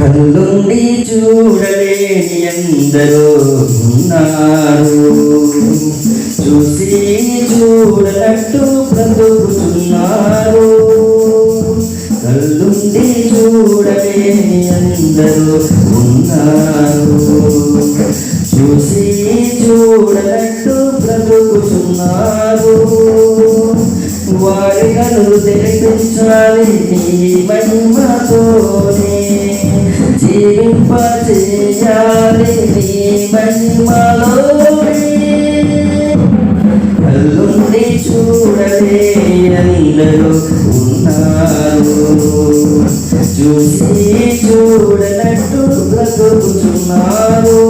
కళ్ళుండి చూడలేని ఎందరో ఉన్నారు. చూసి చూడనట్టు బ్రతుకుతున్నారు. కళ్ళుండి చూడలేని ఎందరో ఉన్నారు. చూసి చూడనట్టు బ్రతుకుతున్నారు. వారి కనులు తెలిపించాలి మహిమతోనే. జీవింప నీ మహిమలోనే కళ్ళుండి చూడలే అందరూ ఉన్నారు చూసి చూడనట్టు బ్రతుకుతున్నారు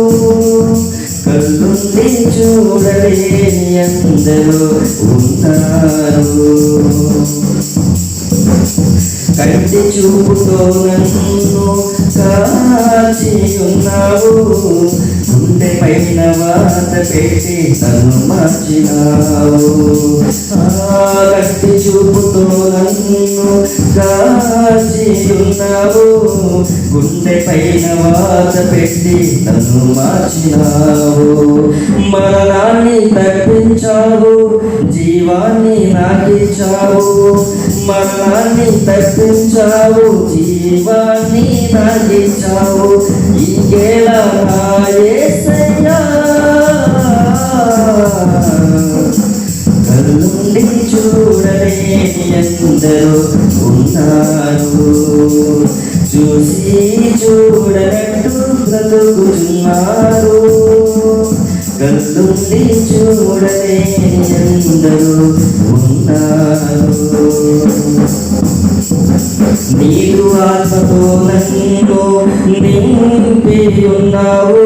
కళ్ళుండి చూడలేని అందరూ ఉన్నారు కంటి చూపుతో నన్ను ఉన్నావు. గుండె పైన వాత పెట్టి తను మార్చినావు. కట్టి చూపుతో నన్ను కాచి ఉన్నావు గుండె పైన వాత పెట్టి తను మార్చినావు. మరణాన్ని తప్పించావు. జీవాన్ని నాకిచ్చావు. మరణాన్ని తప్పించావు. జీవాన్ని నాకిచ్చావు ఇంకేలా కళ్ళుండి చూడలేని ఎందరో ఉన్నారు. చూసి చూడనట్టు బ్రతుకుతున్నారు. కళ్ళుండి చూడలేని ఎందరో ఉన్నారు. నీరు ఆత్మతో నన్ను నింపి ఉన్నావు.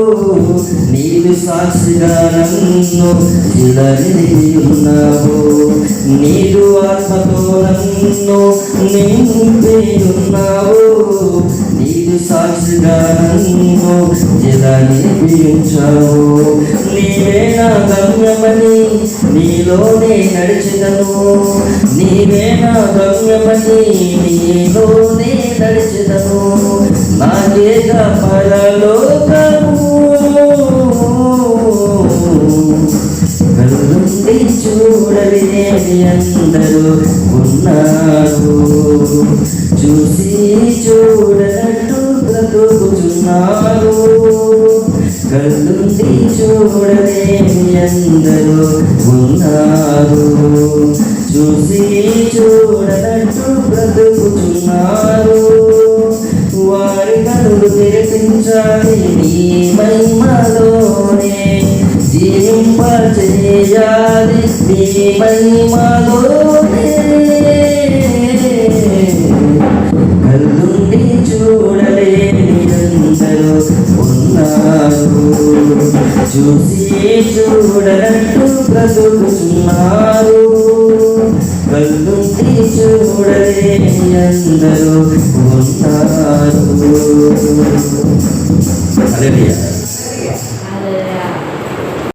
నీరు సాక్షిగా నన్ను చిలరి ఉన్నావు. నీరు ఆత్మతో నన్ను నింపి ఉన్నావు. నీరు సాక్షిగా నన్ను చిలరించావు నీవే నా గమ్యమని నీలోనే నడిచిదను నీవే నా గమ్యమని నీలోనే నడిచిదను నాకేక పరలోకము కళ్ళుండి చూడలేని అందరూ ఉన్నారు. చూసి చూడనట్టు బ్రతుకుతున్నారు ఎందరో ఉన్నారు. చూసి చూడనట్టు బ్రతుకుతున్నారు. వారి కనులు తెరిపించాలి నీ మహిమలోనే. జీవింప చేయాలి నీ మహిమలో చూసి చూడనట్టు బ్రతుకుతున్నారు కళ్ళుండి చూడలేని అందరూ ఉన్నారు హల్లెలూయా